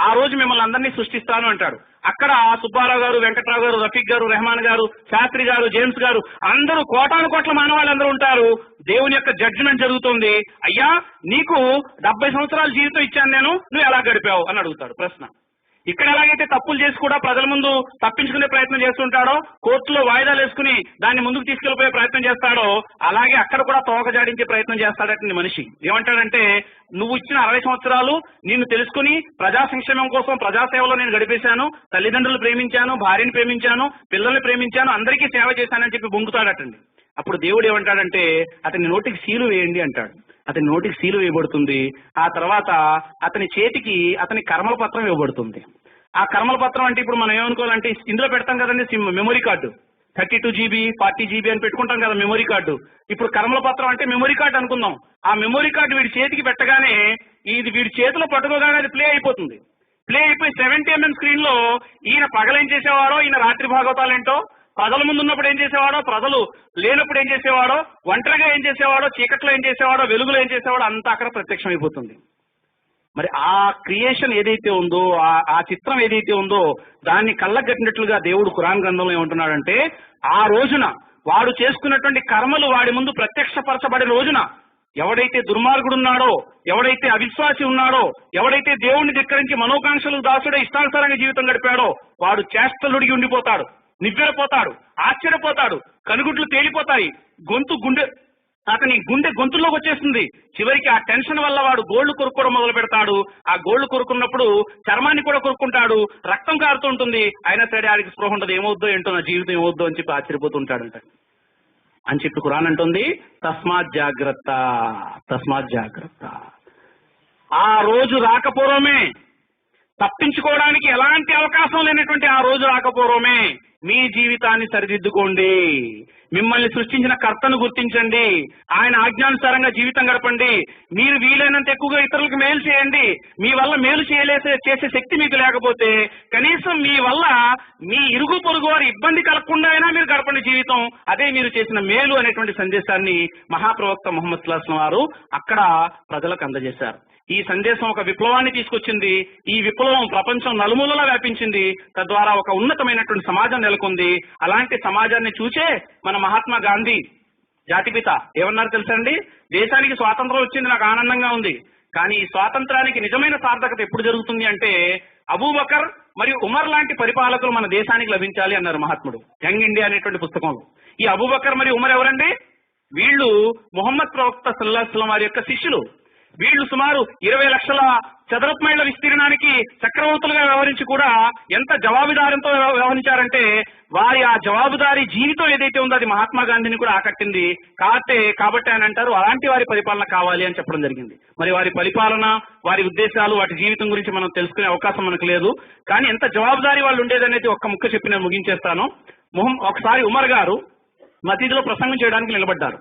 ఆ రోజు మిమ్మల్ని అందరినీ సృష్టిస్తాను అంటాడు. అక్కడ సుబ్బారావు గారు వెంకట్రావు గారు రఫీక్ గారు రెహమాన్ గారు శాస్త్రి గారు జేమ్స్ గారు అందరూ కోటాను కోట్ల మానవాళ్ళందరూ ఉంటారు. దేవుని యొక్క జడ్జిమెంట్ జరుగుతుంది. అయ్యా నీకు డెబ్బై సంవత్సరాల జీవితం ఇచ్చాను నేను నువ్వు ఎలా గడిపావు? అని అడుగుతాడు ప్రశ్న. ఇక్కడ ఎలాగైతే తప్పులు చేసి కూడా ప్రజల ముందు తప్పించుకునే ప్రయత్నం చేస్తుంటాడో కోర్టులో వాయిదాలు వేసుకుని దాన్ని ముందుకు తీసుకెళ్ళిపోయే ప్రయత్నం చేస్తాడో అలాగే అక్కడ కూడా తోక జాడించే ప్రయత్నం చేస్తాడట మనిషి. ఏమంటాడంటే నువ్వు ఇచ్చిన అరవై సంవత్సరాలు నిన్ను తెలుసుకుని ప్రజా సంక్షేమం కోసం ప్రజాసేవలో నేను గడిపేశాను తల్లిదండ్రులు ప్రేమించాను భార్యని ప్రేమించాను పిల్లల్ని ప్రేమించాను అందరికీ సేవ చేశానని చెప్పి బొంగుతాడటండి. అప్పుడు దేవుడు ఏమంటాడంటే అతని నోటికి సీలు వేయండి అంటాడు. అతని నోటికి సీలు వేయబడుతుంది. ఆ తర్వాత అతని చేతికి అతని కర్మల పత్రం ఇవ్వబడుతుంది ఆ కర్మల పత్రం అంటే ఇప్పుడు మనం ఏమనుకోవాలంటే ఇందులో పెడతాం కదండి SIM memory card. Thirty two GB forty GB అని పెట్టుకుంటాం కదా మెమొరీ కార్డు. ఇప్పుడు కర్మల పత్రం అంటే మెమొరీ కార్డు అనుకుందాం. ఆ మెమొరీ కార్డు వీడి చేతికి పెట్టగానే ఇది వీడి చేతిలో పట్టుకోగానే అది ప్లే అయిపోతుంది. ప్లే అయిపోయి సెవెంటీ ఎంఎం స్క్రీన్లో ఈయన పగలేం చేసేవారో ఈయన రాత్రి భాగవతాలు ఏంటో ప్రజల ముందు ఉన్నప్పుడు ఏం చేసేవాడో? ప్రజలు లేనప్పుడు ఏం చేసేవాడో? ఒంటరిగా ఏం చేసేవాడో? చీకట్లో ఏం చేసేవాడో? వెలుగులో ఏం చేసేవాడో? అంతా అక్కడ ప్రత్యక్షమైపోతుంది. మరి ఆ క్రియేషన్ ఏదైతే ఉందో ఆ చిత్రం ఏదైతే ఉందో దాన్ని కళ్ళగట్టినట్లుగా దేవుడు ఖురాన్ గ్రంథంలో ఏమంటున్నాడంటే ఆ రోజున వాడు చేసుకున్నటువంటి కర్మలు వాడి ముందు ప్రత్యక్షపరచబడిన రోజున ఎవడైతే దుర్మార్గుడు ఉన్నాడో ఎవడైతే అవిశ్వాసి ఉన్నాడో ఎవడైతే దేవుణ్ణి ధిక్కరించి మనోకాంక్షలు దాసుడే ఇష్టానుసారంగా జీవితం గడిపాడో వాడు చేష్టలుడిగి ఉండిపోతాడు. నివ్వెరపోతాడు ఆశ్చర్యపోతాడు కనుగుడ్లు తేలిపోతాయి గొంతు గుండె అతని గుండె గొంతుల్లోకి వచ్చేస్తుంది. చివరికి ఆ టెన్షన్ వల్ల వాడు గోళ్ళు కొరుక్కోవడం మొదలు పెడతాడు. ఆ గోళ్ళు కొరుకున్నప్పుడు చర్మాన్ని కూడా కొరుక్కుంటాడు రక్తం కారుతుంటుంది అయినా సరే ఆడికి స్పృహ ఉండదు. ఏమవుద్దో ఏంటో నా జీవితం ఏమవుద్దో అని చెప్పి ఆశ్చర్యపోతుంటాడంట. అని చెప్పి కురాన్ అంటుంది తస్మాత్ జాగ్రత్త తస్మాత్ జాగ్రత్త. ఆ రోజు రాకపోవడమే. తప్పించుకోవడానికి ఎలాంటి అవకాశం లేనటువంటి ఆ రోజు రాకపోవడమే. మీ జీవితాన్ని సరిదిద్దుకోండి. మిమ్మల్ని సృష్టించిన కర్తను గుర్తించండి. ఆయన ఆజ్ఞానుసారంగా జీవితం గడపండి. మీరు వీలైనంత ఎక్కువగా ఇతరులకు మేలు చేయండి. మీ వల్ల మేలు చేయలేసే చేసే శక్తి మీకు లేకపోతే కనీసం మీ వల్ల మీ ఇరుగు పొరుగు వారి ఇబ్బంది కలగకుండా అయినా మీరు గడపండి జీవితం. అదే మీరు చేసిన మేలు అనేటువంటి సందేశాన్ని మహాప్రవక్త మొహమ్మద్ సుల్లాహం వారు అక్కడ ప్రజలకు అందజేశారు. ఈ సందేశం ఒక విప్లవాన్ని తీసుకొచ్చింది. ఈ విప్లవం ప్రపంచం నలుమూలలా వ్యాపించింది. తద్వారా ఒక ఉన్నతమైనటువంటి సమాజం నెలకొంది. అలాంటి సమాజాన్ని చూసే మన మహాత్మా గాంధీ జాతిపిత ఏమన్నారు తెలుసండి దేశానికి స్వాతంత్రం వచ్చింది నాకు ఆనందంగా ఉంది. కానీ ఈ స్వాతంత్రానికి నిజమైన సార్థకత ఎప్పుడు జరుగుతుంది అంటే అబూబకర్ మరియు ఉమర్ లాంటి పరిపాలకులు మన దేశానికి లభించాలి అన్నారు మహాత్ముడు. యంగ్ ఇండియా అనేటువంటి పుస్తకంలో ఈ అబూబకర్ మరియు ఉమర్ ఎవరండి? వీళ్ళు మొహమ్మద్ ప్రవక్త సల్లాహస్లం వారి యొక్క శిష్యులు. వీళ్ళు సుమారు ఇరవై లక్షల చదరపు మైళ్ళ విస్తీర్ణానికి చక్రవర్తులుగా వ్యవహరించి కూడా ఎంత జవాబుదారంతో వ్యవహరించారంటే వారి ఆ జవాబుదారీ జీవితం ఏదైతే ఉందో అది మహాత్మా గాంధీని కూడా ఆకట్టింది. కాబట్టే కాబట్టి ఆయన అంటారు అలాంటి వారి పరిపాలన కావాలి అని చెప్పడం జరిగింది. మరి వారి పరిపాలన వారి ఉద్దేశాలు వాటి జీవితం గురించి మనం తెలుసుకునే అవకాశం మనకు లేదు. కానీ ఎంత జవాబుదారీ వాళ్ళు ఉండేదనేది ఒక్క ముక్క చెప్పి నేను ముగించేస్తాను. ఒకసారి ఉమర్ గారు మసీదులో ప్రసంగం చేయడానికి నిలబడ్డారు.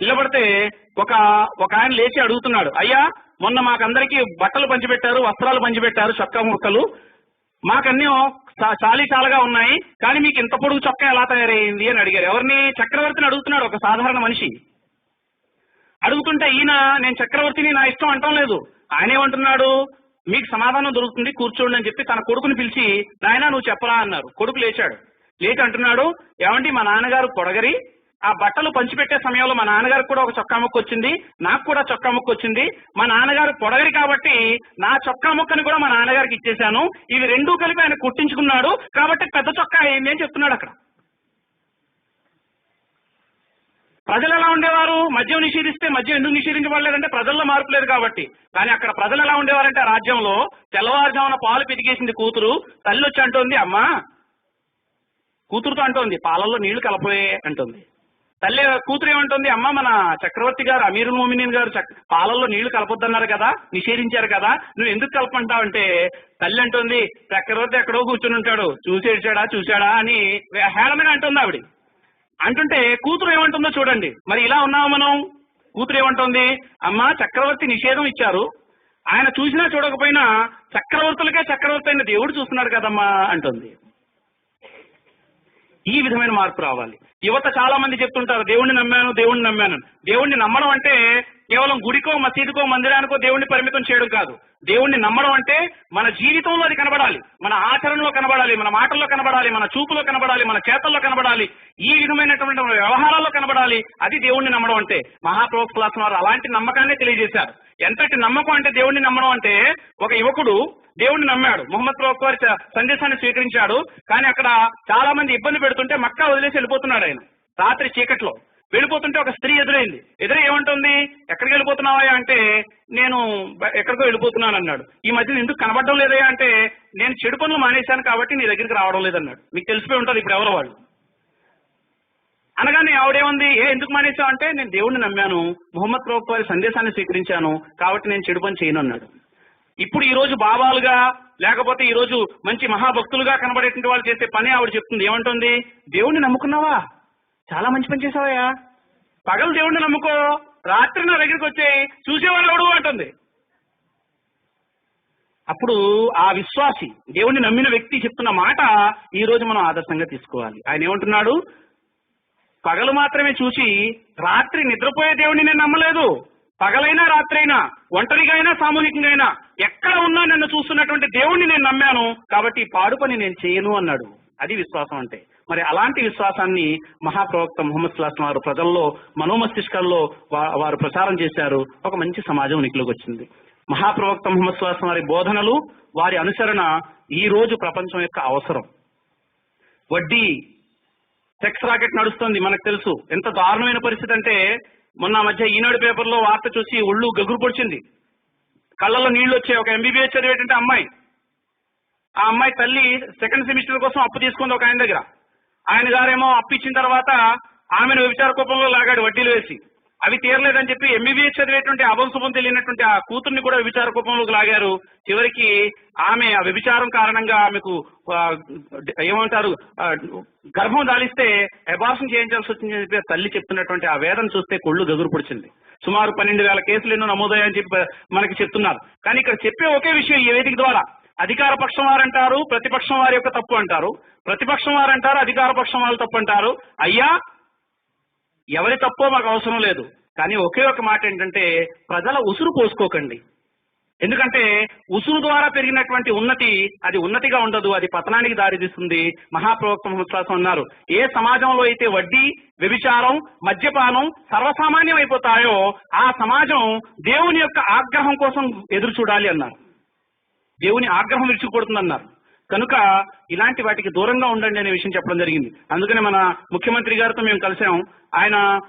నిలబడితే ఒక ఒక ఆయన లేచి అడుగుతున్నాడు అయ్యా మొన్న మాకందరికి బట్టలు పంచిపెట్టారు వస్త్రాలు పంచిపెట్టారు చొక్కా ముక్కలు. మాకన్నీ చా- చాలీ చాలగా ఉన్నాయి కానీ మీకు ఇంత పొడుగు చొక్కా ఎలా తయారైంది? అని అడిగారు. ఎవరిని? చక్రవర్తిని అడుగుతున్నాడు ఒక సాధారణ మనిషి. అడుగుతుంటే ఈయన నేను చక్రవర్తిని నా ఇష్టం అంటం లేదు. ఆయన ఏమంటున్నాడు? మీకు సమాధానం దొరుకుతుంది కూర్చోండి అని చెప్పి తన కొడుకుని పిలిచి నాయన నువ్వు చెప్పరా అన్నారు. కొడుకు లేచాడు. లేచి అంటున్నాడు ఏమండి మా నాన్నగారు పొడగరి ఆ బట్టలు పంచిపెట్టే సమయంలో మా నాన్నగారికి కూడా ఒక చొక్కా ముక్క వచ్చింది. నాకు కూడా చొక్కా ముక్క వచ్చింది. మా నాన్నగారు పొడగరి కాబట్టి నా చొక్కా ముక్కని కూడా మా నాన్నగారికి ఇచ్చేశాను. ఇవి రెండూ కలిపి ఆయన కుట్టించుకున్నాడు. కాబట్టి పెద్ద చొక్కా అయింది అని చెప్తున్నాడు అక్కడ. ప్రజలు ఎలా ఉండేవారు? మద్యం నిషేధిస్తే మద్యం ఎందుకు నిషేధించబడలేదంటే ప్రజల్లో మార్పు లేదు కాబట్టి. కానీ అక్కడ ప్రజలు ఎలా ఉండేవారంటే ఆ రాజ్యంలో తెల్లవారుజామున పాలు పితికేసింది కూతురు. తల్లి వచ్చి అంటోంది అమ్మా కూతురుతో అంటోంది పాలల్లో నీళ్ళు కలపవే అంటుంది. తల్లి కూతురు ఏమంటుంది? అమ్మ మన చక్రవర్తి గారు అమీరుల్ మోమినీన్ గారు పాలల్లో నీళ్ళు కలపొద్దన్నారు కదా నిషేధించారు కదా నువ్వు ఎందుకు కలపంటావంటే తల్లి అంటుంది చక్రవర్తి ఎక్కడో కూర్చుని ఉంటాడు చూసేడ్చాడా చూశాడా అని హేళమైన అంటుంది ఆవిడ. అంటుంటే కూతురు ఏమంటుందో చూడండి. మరి ఇలా ఉన్నాము మనం? కూతురు ఏమంటుంది? అమ్మా చక్రవర్తి నిషేధం ఇచ్చారు. ఆయన చూసినా చూడకపోయినా చక్రవర్తులకే చక్రవర్తి అయిన దేవుడు చూస్తున్నాడు కదమ్మా అంటుంది. ఈ విధమైన మార్పు రావాలి. యువత చాలా మంది చెప్తుంటారు దేవుణ్ణి నమ్మాను దేవుణ్ణి నమ్మాను. దేవుణ్ణి నమ్మడం అంటే కేవలం గుడికో మసీదుకో మందిరానికో దేవుణ్ణి పరిమితం చేయడం కాదు. దేవుణ్ణి నమ్మడం అంటే మన జీవితంలో అది కనబడాలి. మన ఆచరణలో కనబడాలి మన మాటల్లో కనబడాలి మన చూపులో కనబడాలి మన చేతల్లో కనబడాలి. ఈ విధమైనటువంటి మన వ్యవహారాల్లో కనబడాలి. అది దేవుణ్ణి నమ్మడం అంటే. మహాప్రవక్త క్లాస్ వారు అలాంటి నమ్మకాన్ని తెలియజేశారు. ఎంతటి నమ్మకం అంటే దేవుణ్ణి నమ్మడం అంటే ఒక యువకుడు దేవుడిని నమ్మాడు. మొహమ్మద్ ప్రవక్త వారి సందేశాన్ని స్వీకరించాడు. కానీ అక్కడ చాలా మంది ఇబ్బంది పెడుతుంటే మక్కా వదిలేసి వెళ్ళిపోతున్నాడు ఆయన. రాత్రి చీకట్లో. వెళ్ళిపోతుంటే ఒక స్త్రీ ఎదురైంది. ఎదురై ఏమంటుంది? ఎక్కడికి వెళ్ళిపోతున్నావా అంటే నేను ఎక్కడికో వెళ్ళిపోతున్నాను అన్నాడు. ఈ మధ్యన ఎందుకు కనబడడం లేదయా అంటే నేను చెడు పనులు మానేశాను కాబట్టి నీ దగ్గరికి రావడం లేదన్నాడు. మీకు తెలిసిపోయి ఉంటుంది ఇప్పుడు ఎవరు వాళ్ళు. అనగానే ఆవిడేముంది? ఏ ఎందుకు మానేశావు? అంటే నేను దేవుణ్ణి నమ్మాను. మొహమ్మద్ ప్రభుత్వ వారి సందేశాన్ని స్వీకరించాను కాబట్టి నేను చెడు పని చేయను అన్నాడు. ఇప్పుడు ఈ రోజు బాబాలుగా లేకపోతే ఈ రోజు మంచి మహాభక్తులుగా కనబడేటువంటి వాళ్ళు చేసే పని ఆవిడ చెప్తుంది. ఏమంటుంది? దేవుణ్ణి నమ్ముకున్నావా? చాలా మంచి పని చేసావయ్యా. పగలు దేవుణ్ణి నమ్ముకో రాత్రి నా దగ్గరికి వచ్చే చూసేవాడు ఎవడు? అంటుంది. అప్పుడు ఆ విశ్వాసి దేవుణ్ణి నమ్మిన వ్యక్తి చెప్తున్న మాట ఈ రోజు మనం ఆదర్శంగా తీసుకోవాలి. ఆయన ఏమంటున్నాడు? పగలు మాత్రమే చూసి రాత్రి నిద్రపోయే దేవుణ్ణి నేను నమ్మలేదు. పగలైనా రాత్రైనా ఒంటరిగా అయినా సామూహికంగా అయినా ఎక్కడ ఉన్నా నన్ను చూస్తున్నటువంటి దేవుణ్ణి నేను నమ్మాను కాబట్టి పాడు పని నేను చేయను అన్నాడు. అది విశ్వాసం అంటే. మరి అలాంటి విశ్వాసాన్ని మహాప్రవక్త ముహమ్మద్ సుల్లాహం వారు ప్రజల్లో మనోమస్తిష్కంలో వారు ప్రచారం చేశారు. ఒక మంచి సమాజం ఉనికిలోకి వచ్చింది. మహాప్రవక్త ముహమ్మద్ సుల్లాహం వారి బోధనలు వారి అనుసరణ ఈ రోజు ప్రపంచం యొక్క అవసరం. వడ్డీ సెక్స్ రాకెట్ నడుస్తుంది మనకు తెలుసు. ఎంత దారుణమైన పరిస్థితి అంటే మొన్న మధ్య ఈనాడు పేపర్లో వార్త చూసి ఒళ్ళు గగురు పొడిచింది. కళ్ళలో నీళ్ళు వచ్చాయి. ఒక ఎంబీబీఎస్ చదివేటంటే అమ్మాయి. ఆ అమ్మాయి తల్లి సెకండ్ సెమిస్టర్ కోసం అప్పు తీసుకుంది ఒక ఆయన దగ్గర. ఆయన గారేమో అప్పు ఇచ్చిన తర్వాత ఆమెను వ్యభిచార కోపంలో లాగాడు వడ్డీలు వేసి. అవి తీరలేదని చెప్పి ఎంబీబీఎస్ చదివేటువంటి అభంశుభం తెలియనటువంటి ఆ కూతుర్ని కూడా వ్యభిచార కోపంలోకి లాగారు. చివరికి ఆమె ఆ వ్యభిచారం కారణంగా ఆమెకు ఏమంటారు గర్భం దాలిస్తే అబార్షన్ చేయించాల్సి వచ్చిందని చెప్పి తల్లి చెప్తున్నటువంటి ఆ వేదన చూస్తే కొళ్ళు గగురు పొడిచింది. సుమారు పన్నెండు వేల కేసులు ఎన్నో నమోదయ్యాయని చెప్పి మనకి చెప్తున్నారు. కానీ ఇక్కడ చెప్పే ఒకే విషయం ఈ వేదిక ద్వారా. అధికార పక్షం వారంటారు ప్రతిపక్షం వారి యొక్క తప్పు అంటారు. ప్రతిపక్షం వారంటారు అధికార పక్షం వాళ్ళు తప్పు అంటారు. అయ్యా ఎవరి తప్పో మాకు అవసరం లేదు. కానీ ఒకే ఒక మాట ఏంటంటే ప్రజల ఉసురు పోసుకోకండి. ఎందుకంటే ఉసురు ద్వారా పెరిగినటువంటి ఉన్నతి అది ఉన్నతిగా ఉండదు అది పతనానికి దారితీస్తుంది. మహాప్రవక్త విశ్వాసం అన్నారు ఏ సమాజంలో అయితే వడ్డీ వ్యభిచారం మద్యపానం సర్వసామాన్యం అయిపోతాయో ఆ సమాజం దేవుని యొక్క ఆగ్రహం కోసం ఎదురు చూడాలి అన్నారు. దేవుని ఆగ్రహం విరుచుకుపడుతుందన్నారు కనుక ఇలాంటి వాటికి దూరంగా ఉండండి అనే విషయం చెప్పడం జరిగింది. అందుకనే మన ముఖ్యమంత్రి గారితో మేము కలిసాం ఆయన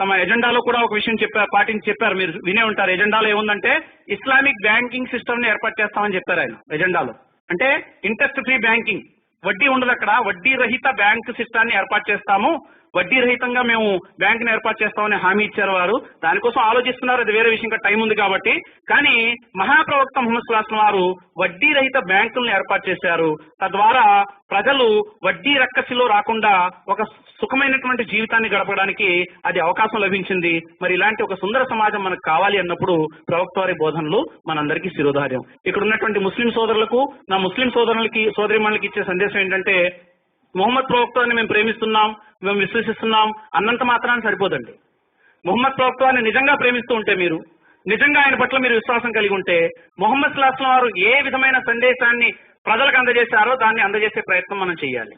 తమ ఎజెండాలో కూడా ఒక విషయం చెప్పారు పాటించి చెప్పారు. మీరు వినే ఉంటారు. ఎజెండాలో ఏముందంటే ఇస్లామిక్ బ్యాంకింగ్ సిస్టమ్ని ఏర్పాటు చేస్తామని చెప్పారు ఆయన ఎజెండాలో. అంటే ఇంట్రెస్ట్ ఫ్రీ బ్యాంకింగ్. వడ్డీ ఉండదు అక్కడ. వడ్డీ రహిత బ్యాంక్ సిస్టాన్ని ఏర్పాటు చేస్తాము. వడ్డీ రహితంగా మేము బ్యాంకుని ఏర్పాటు చేస్తామని హామీ ఇచ్చారు వారు. దానికోసం ఆలోచిస్తున్నారు. అది వేరే విషయం టైం ఉంది కాబట్టి. కానీ మహాప్రవక్త ముహమ్మద్ సుల్లాహం వారు వడ్డీ రహిత బ్యాంకులను ఏర్పాటు చేశారు. తద్వారా ప్రజలు వడ్డీ రక్కసిలో రాకుండా ఒక సుఖమైనటువంటి జీవితాన్ని గడపడానికి అది అవకాశం లభించింది. మరి ఇలాంటి ఒక సుందర సమాజం మనకు కావాలి అన్నప్పుడు ప్రవక్త వారి బోధనలు మనందరికీ శిరోధార్యం. ఇక్కడ ఉన్నటువంటి ముస్లిం సోదరులకు నా ముస్లిం సోదరులకి సోదరిమణులకి ఇచ్చే సందేశం ఏంటంటే మొహమ్మద్ ప్రవక్తని మేము ప్రేమిస్తున్నాం మేము విశ్వసిస్తున్నాం అన్నంత మాత్రాన్ని సరిపోదండి. మొహమ్మద్ ప్రవక్తని నిజంగా ప్రేమిస్తూ ఉంటే మీరు నిజంగా ఆయన పట్ల మీరు విశ్వాసం కలిగి ఉంటే మొహమ్మద్ సుల్లాహం వారు ఏ విధమైన సందేశాన్ని ప్రజలకు అందజేశారో దాన్ని అందజేసే ప్రయత్నం మనం చేయాలి.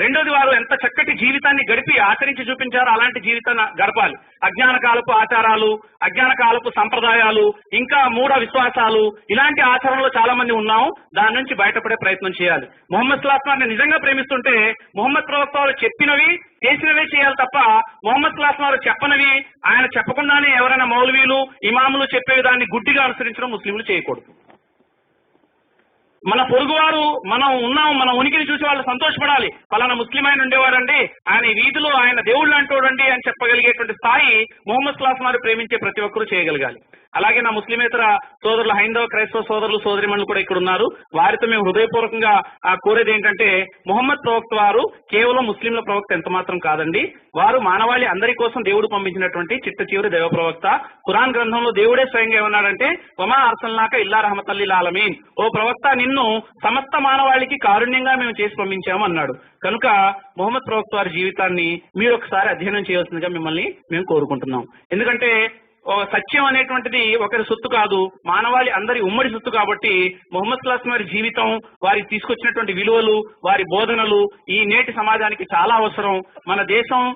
రెండోది వారు ఎంత చక్కటి జీవితాన్ని గడిపి ఆచరించి చూపించారో అలాంటి జీవితాన్ని గడపాలి. అజ్ఞాన కాలపు ఆచారాలు అజ్ఞాన కాలపు సంప్రదాయాలు ఇంకా మూఢ విశ్వాసాలు ఇలాంటి ఆచరణలో చాలా మంది ఉన్నాం. దాని నుంచి బయటపడే ప్రయత్నం చేయాలి. మొహమ్మద్ సుల్లాస్మాన్ని నిజంగా ప్రేమిస్తుంటే మొహమ్మద్ ప్రవక్త వారు చెప్పినవి చేసినవే చేయాలి తప్ప మొహమ్మద్ సుల్లాస్మా వారు చెప్పనవి ఆయన చెప్పకుండానే ఎవరైనా మౌలవీలు ఇమాములు చెప్పే విధాన్ని గుడ్డిగా అనుసరించడం ముస్లింలు చేయకూడదు. మన పొరుగువారు మనం ఉన్నాం మన ఉనికిని చూసి వాళ్ళు సంతోషపడాలి. ఫలానా ముస్లిం ఆయన ఉండేవారండి ఆయన ఈ వీధిలో ఆయన దేవుళ్ళు అంటోడండి అని చెప్పగలిగేటువంటి స్థాయి మొహమ్మద్ సుల్లాస్ వారు ప్రేమించే ప్రతి ఒక్కరూ చేయగలగాలి. అలాగే నా ముస్లిమేతర సోదరులు హైందవ క్రైస్తవ సోదరులు సోదరిమణులు కూడా ఇక్కడ ఉన్నారు. వారితో మేము హృదయపూర్వకంగా కోరేది ఏంటంటే మొహమ్మద్ ప్రవక్త వారు కేవలం ముస్లింల ప్రవక్త ఎంత మాత్రం కాదండి. వారు మానవాళి అందరి కోసం దేవుడు పంపించినటువంటి చిట్ట చివరి దైవ ప్రవక్త. ఖురాన్ గ్రంథంలో దేవుడే స్వయంగా ఏమన్నాడంటే వమా అర్సల్నాక ఇల్లా రహమతల్లి లాలమీన్ ఓ ప్రవక్త నిన్ను సమస్త మానవాళికి కారుణ్యంగా మేము చేసి పంపించాము అన్నాడు. కనుక మొహమ్మద్ ప్రవక్త వారి జీవితాన్ని మీరు ఒకసారి అధ్యయనం చేయవలసిందిగా మిమ్మల్ని మేము కోరుకుంటున్నాం. ఎందుకంటే సత్యం అనేటువంటిది ఒకరి సొత్తు కాదు. మానవాళి అందరి ఉమ్మడి సొత్తు కాబట్టి మొహమ్మద్ సుల్లాహం వారి జీవితం వారికి తీసుకొచ్చినటువంటి విలువలు వారి బోధనలు ఈ నేటి సమాజానికి చాలా అవసరం. మన దేశం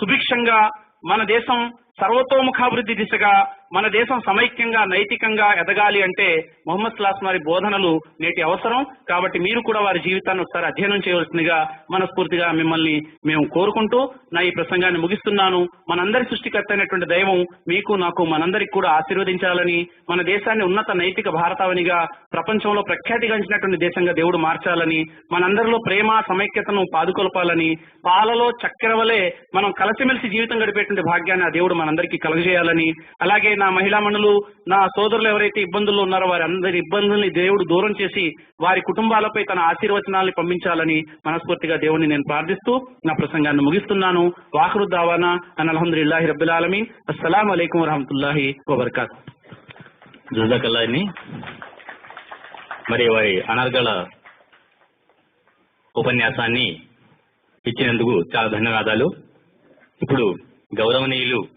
సుభిక్షంగా మన దేశం సర్వతోముఖాభివృద్ధి దిశగా మన దేశం సమైక్యంగా నైతికంగా ఎదగాలి అంటే మొహమ్మద్ సలాస్ వారి బోధనలు నేటి అవసరం. కాబట్టి మీరు కూడా వారి జీవితాన్ని ఒకసారి అధ్యయనం చేయవలసిందిగా మనస్ఫూర్తిగా మిమ్మల్ని మేము కోరుకుంటూ నా ఈ ప్రసంగాన్ని ముగిస్తున్నాను. మనందరి సృష్టికర్త అయినటువంటి దైవం మీకు నాకు మనందరికి కూడా ఆశీర్వదించాలని మన దేశాన్ని ఉన్నత నైతిక భారతావనిగా ప్రపంచంలో ప్రఖ్యాతి గంచినటువంటి దేశంగా దేవుడు మార్చాలని మనందరిలో ప్రేమ సమైక్యతను పాదుకొల్పాలని పాలలో చక్కెర వలె మనం కలిసిమెలిసి జీవితం గడిపేటువంటి భాగ్యాన్ని ఆ దేవుడు మనందరికీ కలుగజేయాలని అలాగే నా మహిళా మండలు నా సోదరులు ఎవరైతే ఇబ్బందుల్లో ఉన్నారో వారి అందరి ఇబ్బందుల్ని దేవుడు దూరం చేసి వారి కుటుంబాలపై తన ఆశీర్వచనాల్ని పంపించాలని మనస్ఫూర్తిగా దేవుణ్ణి నేను ప్రార్థిస్తూ నా ప్రసంగాన్ని ముగిస్తున్నాను. వాహరు దావానా అని అల్హమ్దుల్లాహి రబ్బుల్ ఆలమీ అస్సలం అలైకం వరహమతుల్లాహి వబర్కాత్. జుజాకల్లాని మరి వారి అనర్గళ ఉపన్యాసాన్ని ఇచ్చినందుకు చాలా ధన్యవాదాలు. ఇప్పుడు గౌరవనీయులు